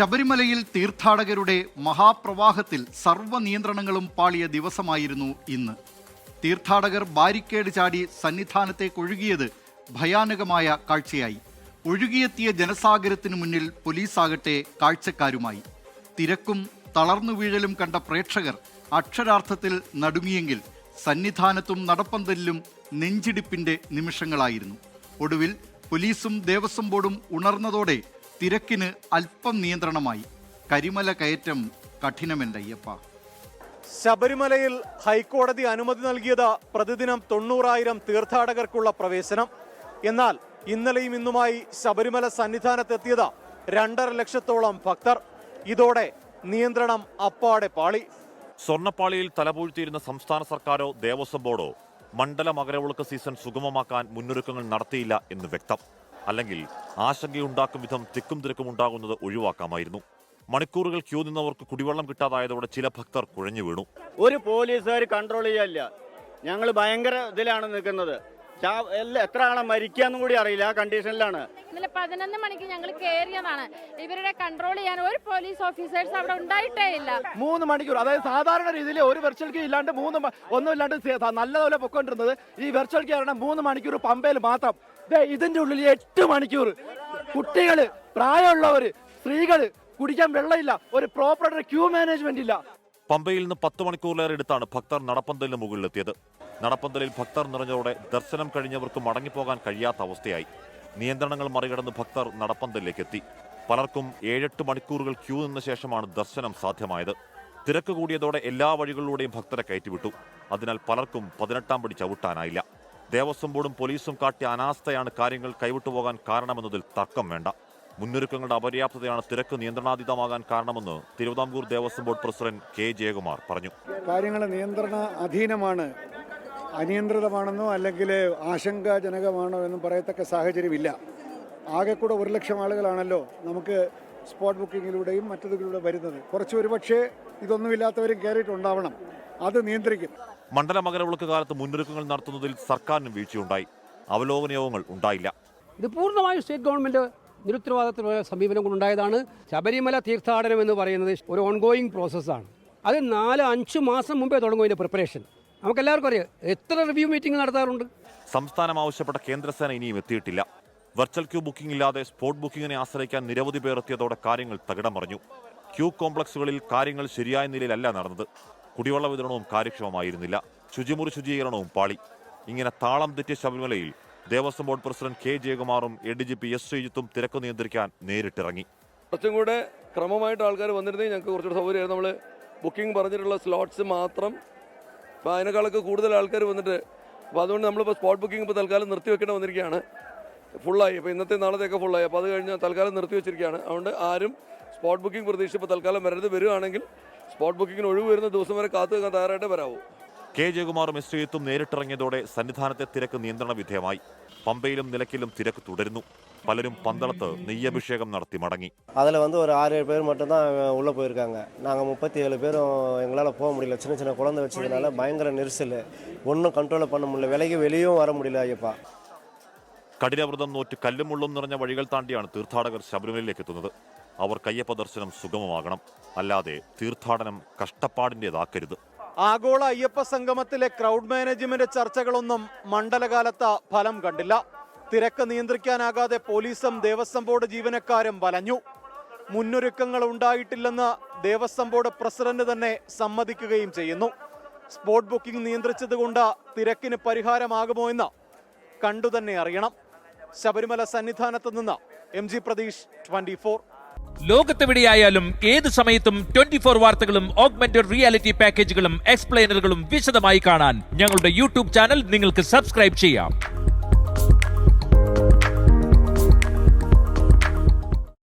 ശബരിമലയിൽ തീർത്ഥാടകരുടെ മഹാപ്രവാഹത്തിൽ സർവ നിയന്ത്രണങ്ങളും പാളിയ ദിവസമായിരുന്നു ഇന്ന്. തീർത്ഥാടകർ ബാരിക്കേഡ് ചാടി സന്നിധാനത്തേക്ക് ഒഴുകിയത് ഭയാനകമായ കാഴ്ചയായി. ഒഴുകിയെത്തിയ ജനസാഗരത്തിനു മുന്നിൽ പോലീസാകട്ടെ കാഴ്ചക്കാരുമായി. തിരക്കും തളർന്നു വീഴലും കണ്ട പ്രേക്ഷകർ അക്ഷരാർത്ഥത്തിൽ നടുങ്ങിയെങ്കിൽ സന്നിധാനത്തും നടപ്പന്തലിലും നെഞ്ചിടിപ്പിന്റെ നിമിഷങ്ങളായിരുന്നു. ഒടുവിൽ പോലീസും ദേവസ്വം ബോർഡും ഉണർന്നതോടെ തിരക്കിന് അല്പം നിയന്ത്രണമായി കരിമല കയറ്റം കഠിനമല്ലയ്യപ്പ ശബരിമലയിൽ ഹൈക്കോടതി അനുമതി നൽകിയത് പ്രതിദിനം തൊണ്ണൂറായിരം തീർത്ഥാടകർക്കുള്ള പ്രവേശനം. എന്നാൽ ഇന്നലെയും ഇന്നുമായി ശബരിമല സന്നിധാനത്തെത്തിയത് രണ്ടര ലക്ഷത്തോളം ഭക്തർ. ഇതോടെ നിയന്ത്രണം അപ്പാടെ പാളി. സ്വർണപ്പാളിയിൽ തലപൂഴ്ത്തിയിരുന്ന സംസ്ഥാന സർക്കാരോ ദേവസ്വം ബോർഡോ മണ്ഡല മകരവിളക്ക് സീസൺ സുഗമമാക്കാൻ മുന്നൊരുക്കങ്ങൾ നടത്തിയില്ല എന്ന് വ്യക്തം. അല്ലെങ്കിൽ ആശങ്കയുണ്ടാക്കും വിധം തിക്കും തിരക്കും ഉണ്ടാകുന്നത് ഒഴിവാക്കാമായിരുന്നു. മണിക്കൂറുകൾ ക്യൂ നിന്നവർക്ക് കുടിവെള്ളം കിട്ടാതായതോടെ ചില ഭക്തർ കുഴഞ്ഞു വീണു. ഒരു പോലീസുകാർ കൺട്രോൾ ചെയ്യല്ല. ഞങ്ങൾ ഭയങ്കര ഇതിലാണ് നിൽക്കുന്നത്. എത്ര ആളെ മരിക്കാന്നും കൂടി അറിയില്ല ആ കണ്ടീഷനിലാണ് പതിനൊന്ന് മണിക്ക് ഞങ്ങൾ കയറിയതാണ് ഇവരുടെ കൺട്രോൾ ചെയ്യാൻ ഒരു പോലീസ് ഓഫീസേഴ്സ് അവിടെ ഉണ്ടായിട്ടേ ഇല്ല. മൂന്ന് മണിക്കൂർ. അതായത് സാധാരണ രീതിയിൽ ഒരു വെർച്വൽ ക്യൂ ഇല്ലാണ്ട് മൂന്ന് ഒന്നും ഇല്ലാണ്ട് നല്ലതുപോലെ നല്ലപോലെ പൊക്കൊണ്ടിരുന്നത് ഈ വെർച്വൽ ക്യൂ കാരണം മൂന്ന് മണിക്കൂർ പമ്പയിൽ മാത്രം. ദേ ഇതിന്റെ ഉള്ളിൽ എട്ട് മണിക്കൂർ. കുട്ടികൾ പ്രായമുള്ളവര് സ്ത്രീകൾ കുടിക്കാൻ വെള്ളമില്ല. ഒരു പ്രോപ്പർ ക്യൂ മാനേജ്മെന്റ് ഇല്ല. പമ്പയിൽ നിന്ന് പത്ത് മണിക്കൂറിലേറെ എടുത്താണ് ഭക്തർ നടപ്പന്തലിന് മുകളിലെത്തിയത്. നടപ്പന്തലിൽ ഭക്തർ നിറഞ്ഞതോടെ ദർശനം കഴിഞ്ഞവർക്ക് മടങ്ങിപ്പോകാൻ കഴിയാത്ത അവസ്ഥയായി. നിയന്ത്രണങ്ങൾ മറികടന്ന് ഭക്തർ നടപ്പന്തലിലേക്ക് എത്തി പലർക്കും ഏഴെട്ട് മണിക്കൂറുകൾ ക്യൂ നിന്ന ശേഷമാണ് ദർശനം സാധ്യമായത്. തിരക്ക് കൂടിയതോടെ എല്ലാ വഴികളിലൂടെയും ഭക്തരെ കയറ്റിവിട്ടു. അതിനാൽ പലർക്കും പതിനെട്ടാം പടി ചവിട്ടാനായില്ല. ദേവസ്വം ബോർഡും പോലീസും കാട്ടിയ അനാസ്ഥയാണ് കാര്യങ്ങൾ കൈവിട്ടു പോകാൻ കാരണമെന്നതിൽ തർക്കം വേണ്ട. മുന്നൊരുക്കങ്ങളുടെ അപര്യാപ്തതയാണ് തിരക്ക് നിയന്ത്രണാതീതമാകാൻ കാരണമെന്ന് Thiruvithamkoor Devaswom board president K Jayakumar പറഞ്ഞു. കാര്യങ്ങൾ നിയന്ത്രണ അധീനമാണ് അനിയന്ത്രിതമാണെന്നോ അല്ലെങ്കിൽ ആശങ്കാജനകമാണോ എന്നും പറയത്തക്ക സാഹചര്യമില്ല. ആകെക്കൂടെ കൂടെ ഒരു ലക്ഷം ആളുകളാണല്ലോ നമുക്ക് സ്പോട്ട് ബുക്കിങ്ങിലൂടെയും മറ്റതിലൂടെ വരുന്നത്. കുറച്ച് ഒരുപക്ഷെ ഇതൊന്നുമില്ലാത്തവരും കയറിയിട്ടുണ്ടാവണം. അത് നിയന്ത്രിക്കും. മണ്ഡല മകരവിളക്ക് കാലത്ത് മുന്നൊരുക്കങ്ങൾ നടത്തുന്നതിൽ സർക്കാരിനും വീഴ്ചയുണ്ടായി. അവലോകന യോഗങ്ങൾ ഉണ്ടായില്ല. ഇത് പൂർണമായും സ്റ്റേറ്റ് ഗവൺമെന്റ് നിരുത്തരവാദത്തിനുള്ള സമീപനം കൊണ്ടുണ്ടായതാണ്. ശബരിമല തീർത്ഥാടനം എന്ന് പറയുന്നത് ഒരു ഓൺഗോയിങ് പ്രോസസ്സാണ് അത് നാല് അഞ്ച് മാസം മുമ്പേ തുടങ്ങും ഇതിന്റെ പ്രിപ്പറേഷൻ നമുക്കെല്ലാവർക്കും അറിയാം. എത്ര റിവ്യൂ മീറ്റിംഗ് നടത്താറുണ്ട്? സംസ്ഥാനം ആവശ്യപ്പെട്ട കേന്ദ്രസേന ഇനിയും എത്തിയിട്ടില്ല. വെർച്വൽ ക്യൂ ബുക്കിംഗ് ഇല്ലാതെ സ്പോട്ട് ബുക്കിങ്ങിനെ ആശ്രയിക്കാൻ നിരവധി പേർ എത്തിയതോടെ കാര്യങ്ങൾ തകിടം മറിഞ്ഞു ക്യൂ കോംപ്ലക്സുകളിൽ കാര്യങ്ങൾ ശരിയായ നിലയിലല്ല നടന്നത്. കുടിവെള്ള വിതരണവും കാര്യക്ഷമമായിരുന്നില്ല. ശുചിമുറി ശുചീകരണവും പാളി. ഇങ്ങനെ താളം തെറ്റിയ ശബരിമലയിൽ Devaswom board president K ജയകുമാറും A D G P S ശ്രീജിത്തും തിരക്ക് നിയന്ത്രിക്കാൻ നേരിട്ടിറങ്ങി. കുറച്ചും കൂടെ ക്രമമായിട്ട് ആൾക്കാർ വന്നിരുന്നെങ്കിൽ ഞങ്ങൾക്ക് കുറച്ചുകൂടെ സൗകര്യമായിരുന്നു. നമ്മൾ ബുക്കിംഗ് പറഞ്ഞിട്ടുള്ള സ്ലോട്ട്സ് മാത്രം അപ്പോൾ അതിനേക്കാളൊക്കെ കൂടുതൽ ആൾക്കാർ വന്നിട്ട് അപ്പോൾ അതുകൊണ്ട് നമ്മളിപ്പോൾ സ്പോട്ട് ബുക്കിംഗ് ഇപ്പോൾ തൽക്കാലം നിർത്തി വെക്കേണ്ടി വന്നിരിക്കുകയാണ്. ഫുള്ളായി അപ്പോൾ ഇന്നത്തെ നാളത്തെയൊക്കെ ഫുള്ളായി അപ്പോൾ അത് കഴിഞ്ഞ് തൽക്കാലം നിർത്തി വെച്ചിരിക്കുകയാണ്. അതുകൊണ്ട് ആരും സ്പോട്ട് ബുക്കിംഗ് പ്രതീക്ഷിച്ച് ഇപ്പോൾ തൽക്കാലം വരരുത്. വരികയാണെങ്കിൽ സ്പോട്ട് ബുക്കിങ്ങിന് ഒഴിവ് വരുന്ന ദിവസം വരെ കാത്തു നിൽക്കാൻ തയ്യാറായിട്ട് വരാവൂ. കെ. ജയകുമാറും എസ്. ശ്രീജിത്തും നേരിട്ടിറങ്ങിയതോടെ സന്നിധാനത്തെ തിരക്ക് നിയന്ത്രണ വിധേയമായി. പമ്പയിലും നിലയ്ക്കലും തിരക്ക് തുടരുന്നു. പലരും പന്തളത്ത് നെയ്യഭിഷേകം നടത്തി മടങ്ങി அதில் வந்து ஒரு ஆறு ஏழு பேர் மட்டும்தான் உள்ளே போயிருக்காங்க நாங்கள் முப்பத்தி ஏழு பேரும் எங்களால் போக முடியல சின்ன சின்ன குழந்தை வச்சதுனால பயங்கர நெரிசல் ஒன்றும் கண்ட்ரோல் பண்ண முடியல விலைக்கு வெளியும் வர முடியல ஐயப்பா കഠിനവ്രതം നോറ്റ് കല്ലും മുള്ളും നിറഞ്ഞ വഴികൾ താണ്ടിയാണ് തീർത്ഥാടകർ ശബരിമലയിലേക്ക് എത്തുന്നത് അവർ കയ്യപ്പ ദർശനം സുഗമമാകണം അല്ലാതെ തീർത്ഥാടനം കഷ്ടപ്പാടിൻ്റെതാക്കരുത് ആഗോള അയ്യപ്പ സംഗമത്തിലെ ക്രൗഡ് മാനേജ്മെന്റ് ചർച്ചകളൊന്നും മണ്ഡലകാലത്ത് ഫലം കണ്ടില്ല തിരക്ക് നിയന്ത്രിക്കാനാകാതെ പോലീസും ദേവസ്വം ബോർഡ് ജീവനക്കാരും വലഞ്ഞു. മുന്നൊരുക്കങ്ങൾ ഉണ്ടായിട്ടില്ലെന്ന് ദേവസ്വം ബോർഡ് പ്രസിഡന്റ് തന്നെ സമ്മതിക്കുകയും ചെയ്യുന്നു. സ്പോട്ട് ബുക്കിംഗ് നിയന്ത്രിച്ചതുകൊണ്ട് തിരക്കിന് പരിഹാരമാകുമോ എന്ന് കണ്ടുതന്നെ അറിയണം. ശബരിമല സന്നിധാനത്ത് നിന്ന് M G Pratheesh twenty four. ലോകത്തെവിടെയായാലും ഏത് സമയത്തും ട്വന്റി ഫോർ വാർത്തകളും ഓഗ്മെന്റഡ് റിയാലിറ്റി പാക്കേജുകളും എക്സ്പ്ലെയിനറുകളും വിശദമായി കാണാൻ ഞങ്ങളുടെ യൂട്യൂബ് ചാനൽ നിങ്ങൾക്ക് സബ്സ്ക്രൈബ് ചെയ്യാം.